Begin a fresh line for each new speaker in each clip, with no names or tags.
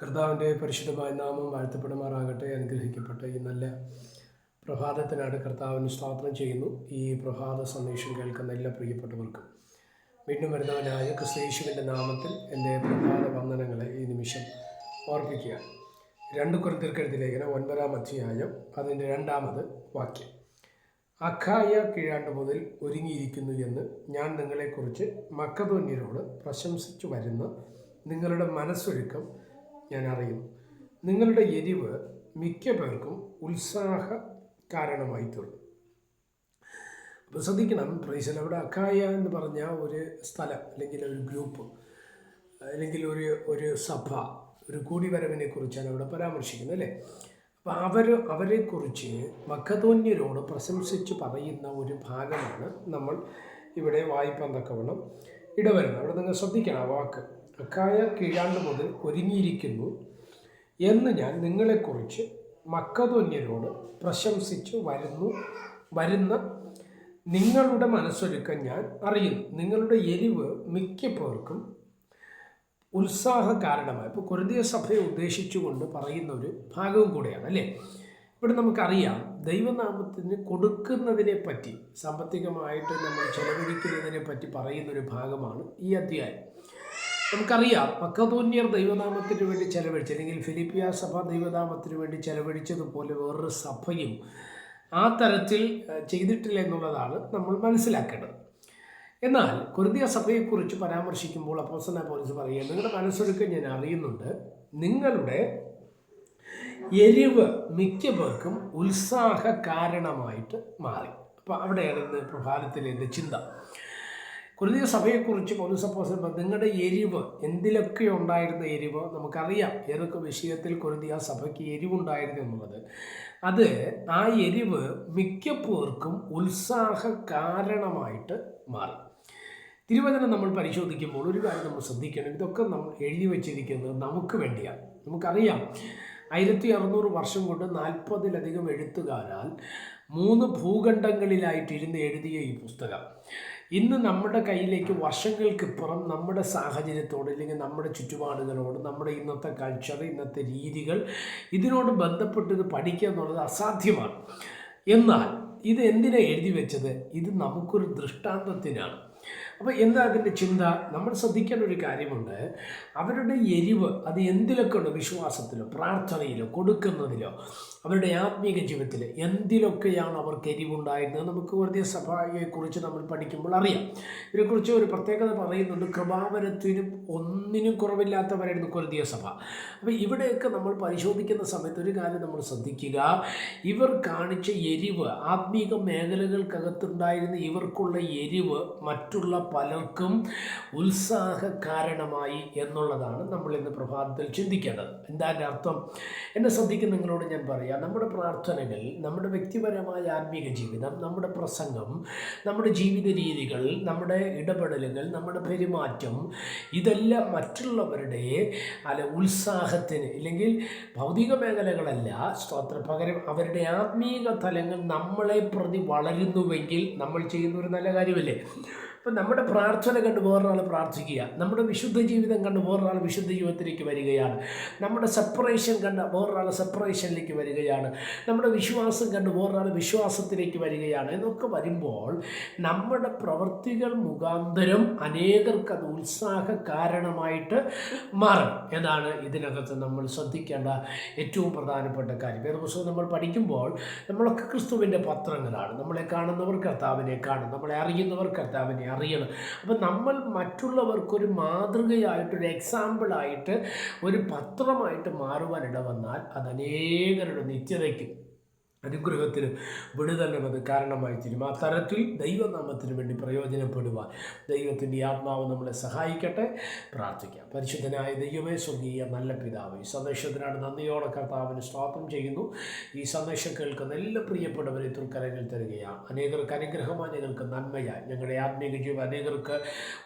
കർത്താവിൻ്റെ പരിശുദ്ധമായ നാമം വാഴ്ത്തപ്പെടുമാറാകട്ടെ അനുഗ്രഹിക്കപ്പെട്ട ഈ നല്ല പ്രഭാതത്തിനാണ് കർത്താവിന് സ്ഥാപനം ചെയ്യുന്നു ഈ പ്രഭാത സന്ദേശം കേൾക്കുന്ന എല്ലാ പ്രിയപ്പെട്ടവർക്കും വീണ്ടും വരുന്നവനായ ക്രിസ്തീശുവിൻ്റെ നാമത്തിൽ എൻ്റെ പ്രഭാത വന്ദനങ്ങളെ ഈ നിമിഷം ഓർപ്പിക്കുക രണ്ട് കുറിത്തിർക്കെഴുതി ലേഖനം ഒൻപതാം അധ്യായം അതിൻ്റെ രണ്ടാമത് വാക്യം അഖായ കീഴാണ്ട് മുതൽ ഒരുങ്ങിയിരിക്കുന്നു എന്ന് ഞാൻ നിങ്ങളെക്കുറിച്ച് മക്കതോന്യരോട് പ്രശംസിച്ചു വരുന്ന നിങ്ങളുടെ മനസ്സൊരുക്കം ഞാൻ അറിയുന്നു നിങ്ങളുടെ എരിവ് മിക്ക പേർക്കും ഉത്സാഹ കാരണമായി തീർന്നു അപ്പോൾ ശ്രദ്ധിക്കണം പ്രൈസൽ അവിടെ അക്കായ എന്ന് പറഞ്ഞ ഒരു സ്ഥലം അല്ലെങ്കിൽ ഒരു ഗ്രൂപ്പ് അല്ലെങ്കിൽ ഒരു ഒരു സഭ ഒരു കൂടിവരവിനെ കുറിച്ചാണ് അവിടെ പരാമർശിക്കുന്നത് അല്ലേ അപ്പോൾ അവർ അവരെക്കുറിച്ച് മക്കതോന്യരോട് പ്രശംസിച്ച് പറയുന്ന ഒരു ഭാഗമാണ് നമ്മൾ ഇവിടെ വായിപ്പാൻ തക്കവണ്ണം ഇടവരുന്നത് അവിടെ നിങ്ങൾ ശ്രദ്ധിക്കണം ആ വാക്ക് കായ കീഴാണ്ട് മുതൽ ഒരുങ്ങിയിരിക്കുന്നു എന്ന് ഞാൻ നിങ്ങളെക്കുറിച്ച് മക്കതൊന്യരോട് പ്രശംസിച്ച് വരുന്നു വരുന്ന നിങ്ങളുടെ മനസ്സൊരുക്കം ഞാൻ അറിയുന്നു നിങ്ങളുടെ എരിവ് മിക്ക ഉത്സാഹ കാരണമായി ഇപ്പോൾ കുരുതിയ സഭയെ ഉദ്ദേശിച്ചുകൊണ്ട് പറയുന്ന ഒരു ഭാഗവും കൂടെയാണ് അല്ലേ ഇവിടെ നമുക്കറിയാം ദൈവനാമത്തിന് കൊടുക്കുന്നതിനെ പറ്റി സാമ്പത്തികമായിട്ട് നമ്മൾ ചെലവഴിക്കുന്നതിനെ പറ്റി പറയുന്നൊരു ഭാഗമാണ് ഈ അധ്യായം നമുക്കറിയാം പക്കതോന്യർ ദൈവനാമത്തിന് വേണ്ടി ചെലവഴിച്ച അല്ലെങ്കിൽ ഫിലിപ്പിയ സഭ ദൈവനാമത്തിന് വേണ്ടി ചെലവഴിച്ചതുപോലെ വേറൊരു സഭയും ആ തരത്തിൽ ചെയ്തിട്ടില്ല എന്നുള്ളതാണ് നമ്മൾ മനസ്സിലാക്കേണ്ടത് എന്നാൽ കുരുതിയ സഭയെക്കുറിച്ച് പരാമർശിക്കുമ്പോൾ അപ്പോസന പോലീസ് പറയുക നിങ്ങളുടെ മനസ്സൊരുക്കം ഞാൻ അറിയുന്നുണ്ട് നിങ്ങളുടെ എരിവ് മിക്ക പേർക്കും ഉത്സാഹ കാരണമായിട്ട് മാറി അപ്പോൾ അവിടെയാണ് ഇന്ന് പ്രഭാതത്തിൽ എൻ്റെ ചിന്ത കുരുതീയ സഭയെക്കുറിച്ച് പൗരസപ്പോസ് നിങ്ങളുടെ എരിവ് എന്തിലൊക്കെ ഉണ്ടായിരുന്ന എരിവ് നമുക്കറിയാം ഏതൊക്കെ വിഷയത്തിൽ കുരുതിയ സഭയ്ക്ക് എരിവുണ്ടായിരുന്നു എന്നുള്ളത് അത് ആ എരിവ് മിക്ക ഉത്സാഹ കാരണമായിട്ട് മാറി തിരുവചനം നമ്മൾ പരിശോധിക്കുമ്പോൾ ഒരു കാര്യം നമ്മൾ ശ്രദ്ധിക്കണം ഇതൊക്കെ നമ്മൾ എഴുതി വച്ചിരിക്കുന്നത് നമുക്ക് വേണ്ടിയാണ് നമുക്കറിയാം ആയിരത്തി അറുന്നൂറ് വർഷം കൊണ്ട് നാൽപ്പതിലധികം എഴുത്തുകാരാൽ മൂന്ന് ഭൂഖണ്ഡങ്ങളിലായിട്ട് ഇരുന്ന് എഴുതിയ ഈ പുസ്തകം ഇന്ന് നമ്മുടെ കയ്യിലേക്ക് വർഷങ്ങൾക്കിപ്പുറം നമ്മുടെ സാഹചര്യത്തോട് അല്ലെങ്കിൽ നമ്മുടെ ചുറ്റുപാടുകളോട് നമ്മുടെ ഇന്നത്തെ കൾച്ചർ ഇന്നത്തെ രീതികൾ ഇതിനോട് ബന്ധപ്പെട്ട് ഇത് പഠിക്കുക എന്നുള്ളത് അസാധ്യമാണ് എന്നാൽ ഇത് എന്തിനാണ് എഴുതി വെച്ചത് ഇത് നമുക്കൊരു ദൃഷ്ടാന്തത്തിനാണ് അപ്പോൾ എന്താ അതിൻ്റെ ചിന്ത നമ്മൾ ശ്രദ്ധിക്കേണ്ട ഒരു കാര്യമുണ്ട് അവരുടെ എരിവ് അത് എന്തിലൊക്കെ ഉണ്ട് വിശ്വാസത്തിലോ പ്രാർത്ഥനയിലോ കൊടുക്കുന്നതിലോ അവരുടെ ആത്മീക ജീവിതത്തിൽ എന്തിലൊക്കെയാണ് അവർക്ക് എരിവുണ്ടായിരുന്നത് നമുക്ക് വെറുതെ സഭയെക്കുറിച്ച് നമ്മൾ പഠിക്കുമ്പോൾ അറിയാം ഇതിനെക്കുറിച്ച് ഒരു പ്രത്യേകത പറയുന്നുണ്ട് കൃപാവരത്തിനും ഒന്നിനും കുറവില്ലാത്തവരായിരുന്നു കൊരുതിയ സഭ അപ്പോൾ ഇവിടെയൊക്കെ നമ്മൾ പരിശോധിക്കുന്ന സമയത്ത് ഒരു കാര്യം നമ്മൾ ശ്രദ്ധിക്കുക ഇവർ കാണിച്ച എരിവ് ആത്മീക മേഖലകൾക്കകത്തുണ്ടായിരുന്ന ഇവർക്കുള്ള എരിവ് മറ്റു മറ്റുള്ള പലർക്കും ഉത്സാഹകാരണമായി എന്നുള്ളതാണ് നമ്മൾ ഇന്ന് പ്രഭാതത്തിൽ ചിന്തിക്കേണ്ടത് എന്താ അർത്ഥം എന്നെ ശ്രദ്ധിക്കുന്ന നിങ്ങളോട് ഞാൻ പറയാം നമ്മുടെ പ്രാർത്ഥനകൾ നമ്മുടെ വ്യക്തിപരമായ ആത്മീക ജീവിതം നമ്മുടെ പ്രസംഗം നമ്മുടെ ജീവിത രീതികൾ നമ്മുടെ ഇടപെടലുകൾ നമ്മുടെ പെരുമാറ്റം ഇതെല്ലാം മറ്റുള്ളവരുടെ അല്ല ഉത്സാഹത്തിന് ഇല്ലെങ്കിൽ ഭൗതിക മേഖലകളല്ല സ്തോത്ര പകരം അവരുടെ ആത്മീക തലങ്ങൾ നമ്മളെ പ്രതി വളരുന്നുവെങ്കിൽ നമ്മൾ ചെയ്യുന്ന ഒരു നല്ല കാര്യമല്ലേ അപ്പം നമ്മുടെ പ്രാർത്ഥന കണ്ട് വേറൊരാൾ പ്രാർത്ഥിക്കുക നമ്മുടെ വിശുദ്ധ ജീവിതം കണ്ട് വേറൊരാൾ വിശുദ്ധ ജീവിതത്തിലേക്ക് വരികയാണ് നമ്മുടെ സെപ്പറേഷൻ കണ്ട് വേറൊരാൾ സെപ്പറേഷനിലേക്ക് വരികയാണ് നമ്മുടെ വിശ്വാസം കണ്ട് വേറൊരാൾ വിശ്വാസത്തിലേക്ക് വരികയാണ് എന്നൊക്കെ വരുമ്പോൾ നമ്മുടെ പ്രവൃത്തികൾ മുഖാന്തരം അനേകർക്ക് അത് ഉത്സാഹ കാരണമായിട്ട് മാറും എന്നാണ് ഇതിനകത്ത് നമ്മൾ ശ്രദ്ധിക്കേണ്ട ഏറ്റവും പ്രധാനപ്പെട്ട കാര്യം വേദപുസ്തകം നമ്മൾ പഠിക്കുമ്പോൾ നമ്മളൊക്കെ ക്രിസ്തുവിൻ്റെ പത്രങ്ങളാണ് നമ്മളെ കാണുന്നവർ കർത്താവിനെ കാണും നമ്മളെ അറിയുന്നവർ കർത്താവിനെ അറിയണം അപ്പം നമ്മൾ മറ്റുള്ളവർക്കൊരു ഒരു എക്സാമ്പിളായിട്ട് ഒരു പത്രമായിട്ട് മാറുവാനിട വന്നാൽ അത് അനേകരുടെ നിത്യതയ്ക്കും അനുഗ്രഹത്തിനും വിടുതരണത് കാരണമായി തീരും ആ തരത്തിൽ ദൈവനാമത്തിന് വേണ്ടി പ്രയോജനപ്പെടുവാൻ ദൈവത്തിൻ്റെ ആത്മാവ് നമ്മളെ സഹായിക്കട്ടെ പ്രാർത്ഥിക്കാം പരിശുദ്ധനായ ദൈവമേ സ്വർഗീയ നല്ല പിതാവ് ഈ സന്ദേശത്തിനാണ് നന്ദിയോടെ കർത്താവിന് സ്വാഗതം ചെയ്യുന്നു ഈ സന്ദേശം കേൾക്കുന്ന എല്ലാ പ്രിയപ്പെട്ടവരെ തൃക്കരങ്ങൾ തരികയാണ് അനേകർക്ക് അനുഗ്രഹമായി ഞങ്ങൾക്ക് നന്മയായി ഞങ്ങളുടെ ആത്മീയ ജീവിതം അനേകർക്ക്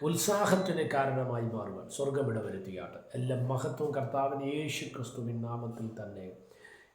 ഉത്സാഹത്തിന് കാരണമായി മാറുവാൻ സ്വർഗമിടവരുത്തിയാട്ട് എല്ലാ മഹത്വം കർത്താവിന് യേശു ക്രിസ്തുവിൻ നാമത്തിൽ തന്നെ